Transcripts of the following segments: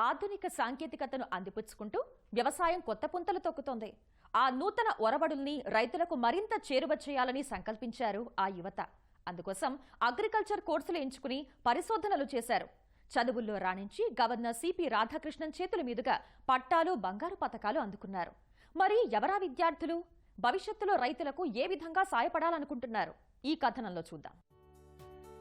ఆధునిక సాంకేతికతను అందిపుచ్చుకుంటూ వ్యవసాయం కొత్త పుంతలు తొక్కుతోంది. ఆ నూతన ఒరబడుల్ని రైతులకు మరింత చేరువ చేయాలని సంకల్పించారు ఆ యువత. అందుకోసం అగ్రికల్చర్ కోర్సులు ఎంచుకుని పరిశోధనలు చేశారు. చదువుల్లో రాణించి గవర్నర్ సిపి రాధాకృష్ణన్ చేతుల మీదుగా పట్టాలు బంగారు పథకాలు అందుకున్నారు. మరి ఎవరా విద్యార్థులు? భవిష్యత్తులో రైతులకు ఏ విధంగా సాయపడాలనుకుంటున్నారు? ఈ కథనంలో చూద్దాం.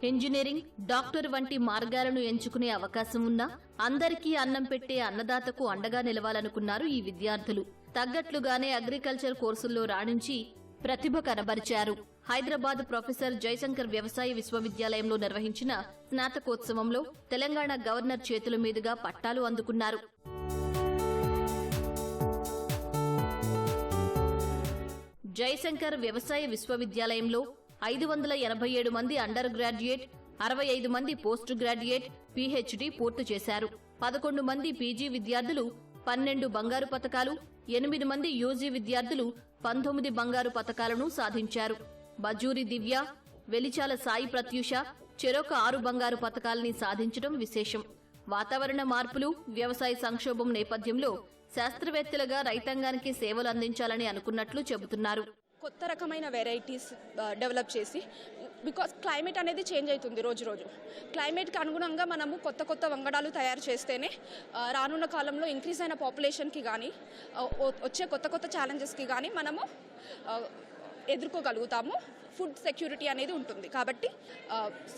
ఇంజనీరింగ్ డాక్టర్ వంటి మార్గాలను ఎంచుకునే అవకాశం ఉన్నా అందరికీ అన్నం పెట్టే అన్నదాతకు అండగా నిలవాలనుకున్నారు ఈ విద్యార్థులు. తగ్గట్లుగానే అగ్రికల్చర్ కోర్సుల్లో రాణించి ప్రతిభ కనబరిచారు. హైదరాబాద్ ప్రొఫెసర్ జయశంకర్ వ్యవసాయ విశ్వవిద్యాలయంలో నిర్వహించిన స్నాతకోత్సవంలో తెలంగాణ గవర్నర్ చేతుల మీదుగా పట్టాలు అందుకున్నారు. జయశంకర్ వ్యవసాయ విశ్వవిద్యాలయంలో ఐదు వందల ఎనభై ఏడు మంది అండర్ గ్రాడ్యుయేట్ అరవై ఐదు మంది పోస్ట్ గ్రాడ్యుయేట్ పీహెచ్డీ పూర్తి చేశారు. పదకొండు మంది పీజీ విద్యార్థులు పన్నెండు బంగారు పతకాలు ఎనిమిది మంది యూజీ విద్యార్థులు పంతొమ్మిది బంగారు పతకాలను సాధించారు. బజూరి దివ్య వెలిచాల సాయి ప్రత్యూష చెరొక ఆరు బంగారు పథకాలని సాధించడం విశేషం. వాతావరణ మార్పులు వ్యవసాయ సంక్షోభం నేపథ్యంలో శాస్త్రవేత్తలుగా రైతాంగానికి సేవలు అందించాలని అనుకున్నట్లు చెబుతున్నారు. కొత్త రకమైన వెరైటీస్ డెవలప్ uh, చేసి బికాస్ క్లైమేట్ అనేది చేంజ్ అవుతుంది రోజు రోజు. క్లైమేట్కి అనుగుణంగా మనము కొత్త కొత్త వంగడాలు తయారు చేస్తేనే uh, రానున్న కాలంలో ఇంక్రీజ్ అయిన పాపులేషన్కి కానీ uh, వచ్చే కొత్త కొత్త ఛాలెంజెస్కి కానీ మనము ఎదుర్కోగలుగుతాము. ఫుడ్ సెక్యూరిటీ అనేది ఉంటుంది. కాబట్టి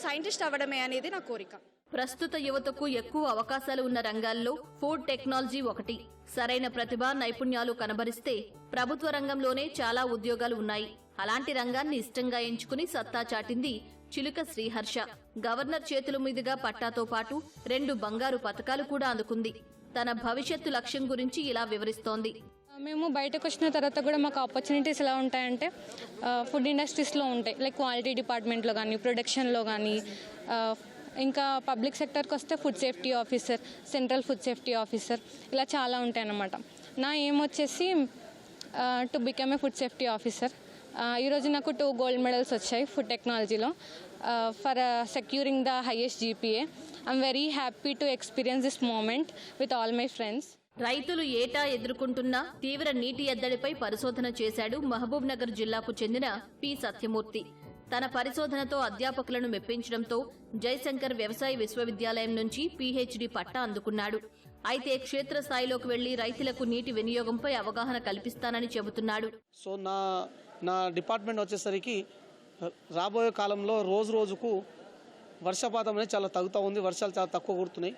సైంటిస్ట్ అవ్వడమే అనేది నా కోరిక. ప్రస్తుత యువతకు ఎక్కువ అవకాశాలు ఉన్న రంగాల్లో ఫుడ్ టెక్నాలజీ ఒకటి. సరైన ప్రతిభ నైపుణ్యాలు కనబరిస్తే ప్రభుత్వ రంగంలోనే చాలా ఉద్యోగాలు ఉన్నాయి. అలాంటి రంగాన్ని ఇష్టంగా ఎంచుకుని సత్తా చాటింది చిలుక శ్రీహర్ష. గవర్నర్ చేతుల మీదుగా పట్టాతో పాటు రెండు బంగారు పథకాలు కూడా అందుకుంది. తన భవిష్యత్తు లక్ష్యం గురించి ఇలా వివరిస్తోంది. మేము బయటకు వచ్చిన తర్వాత కూడా మాకు ఆపర్చునిటీస్ ఎలా ఉంటాయంటే ఫుడ్ ఇండస్ట్రీస్లో ఉంటాయి. లైక్ క్వాలిటీ డిపార్ట్మెంట్లో కానీ ప్రొడక్షన్లో కానీ ఇంకా పబ్లిక్ సెక్టర్కి వస్తే food safety officer central food safety officer ఇలా చాలా ఉంటాయి అన్నమాట నా ఏం వచ్చేసి to become a food safety officer ఈరోజు నాకు టూ గోల్డ్ మెడల్స్ వచ్చాయి ఫుడ్ టెక్నాలజీలో for securing the highest GPA I'm very happy to experience this moment with all my friends రైతులు ఏటా ఎదుర్కొంటున్న తీవ్ర నీటి ఎద్దడిపై పరిశోధన చేశాడు మహబూబ్ నగర్ జిల్లాకు చెందిన పి. సత్యమూర్తి. తన పరిశోధనతో అధ్యాపకులను మెప్పించడంతో జయశంకర్ వ్యవసాయ విశ్వవిద్యాలయం నుంచి పీహెచ్డీ పట్టా అందుకున్నాడు. అయితే క్షేత్రస్థాయిలోకి వెళ్ళి రైతులకు నీటి వినియోగంపై అవగాహన కల్పిస్తానని చెబుతున్నాడు. సో నా నా డిపార్ట్మెంట్ వచ్చేసరికి రాబోయే కాలంలో రోజు రోజుకు వర్షపాతం అనేది చాలా తగ్గుతూ ఉంది. వర్షాలు చాలా తక్కువ కుడుతున్నాయి.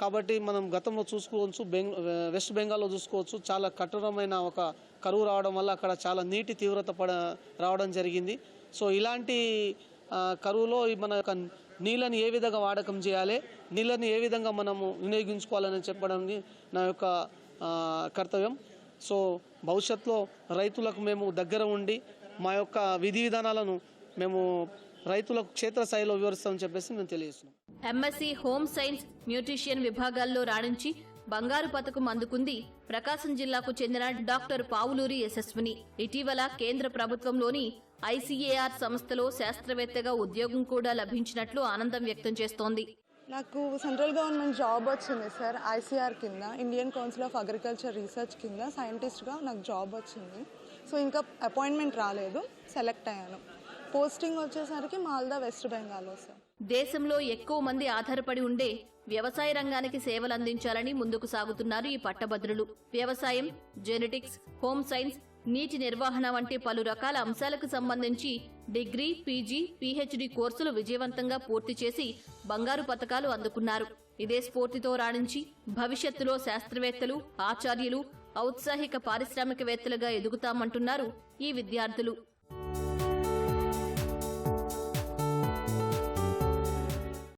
కాబట్టి మనం గతంలో చూసుకోవచ్చు బెంగ్ వెస్ట్ బెంగాల్లో చూసుకోవచ్చు. చాలా కఠోరమైన ఒక కరువు రావడం వల్ల అక్కడ చాలా నీటి తీవ్రత పడ రావడం జరిగింది. సో ఇలాంటి కరువులో మన యొక్క నీళ్ళని ఏ విధంగా వాడకం చేయాలి నీళ్ళని ఏ విధంగా మనము వినియోగించుకోవాలని చెప్పడం నా యొక్క కర్తవ్యం. సో భవిష్యత్తులో రైతులకు మేము దగ్గర ఉండి మా యొక్క విధి విధానాలను మేము రైతులకు క్షేత్రస్థాయిలో వివరిస్తామని చెప్పేసి మేము తెలియజేస్తున్నాం ఎంఎస్సీ హోమ్ సైన్స్ న్యూట్రిషియన్ విభాగాల్లో రాణించి బంగారు పథకం అందుకుంది ప్రకాశం జిల్లాకు చెందిన డాక్టర్ పావులూరి యశస్విని. ఇటీవల కేంద్ర ప్రభుత్వంలోని ఐసీఏఆర్ సంస్థలో శాస్త్రవేత్తగా ఉద్యోగం కూడా లభించినట్లు ఆనందం వ్యక్తం చేస్తోంది. నాకు సెంట్రల్ గవర్నమెంట్ జాబ్ వచ్చింది సార్ ఐసీఆర్ కింద Indian Council of Agriculture Research కింద. సైంటిస్ట్గా నాకు జాబ్ వచ్చింది. సో ఇంకా అపాయింట్మెంట్ రాలేదు సెలెక్ట్ అయ్యాను. పోస్టింగ్ వచ్చేసరికి మాల్దా వెస్ట్ బెంగాల్ సార్. దేశంలో ఎక్కువ మంది ఆధారపడి ఉండే వ్యవసాయ రంగానికి సేవలందించాలని ముందుకు సాగుతున్నారు ఈ పట్టభద్రులు. వ్యవసాయం జెనెటిక్స్ హోమ్ సైన్స్ నీటి నిర్వహణ వంటి పలు రకాల అంశాలకు సంబంధించి డిగ్రీ పీజీ పీహెచ్డీ కోర్సులు విజయవంతంగా పూర్తి చేసి బంగారు పథకాలు అందుకున్నారు. ఇదే స్ఫూర్తితో రాణించి భవిష్యత్తులో శాస్త్రవేత్తలు ఆచార్యులు ఔత్సాహిక పారిశ్రామికవేత్తలుగా ఎదుగుతామంటున్నారు ఈ విద్యార్థులు.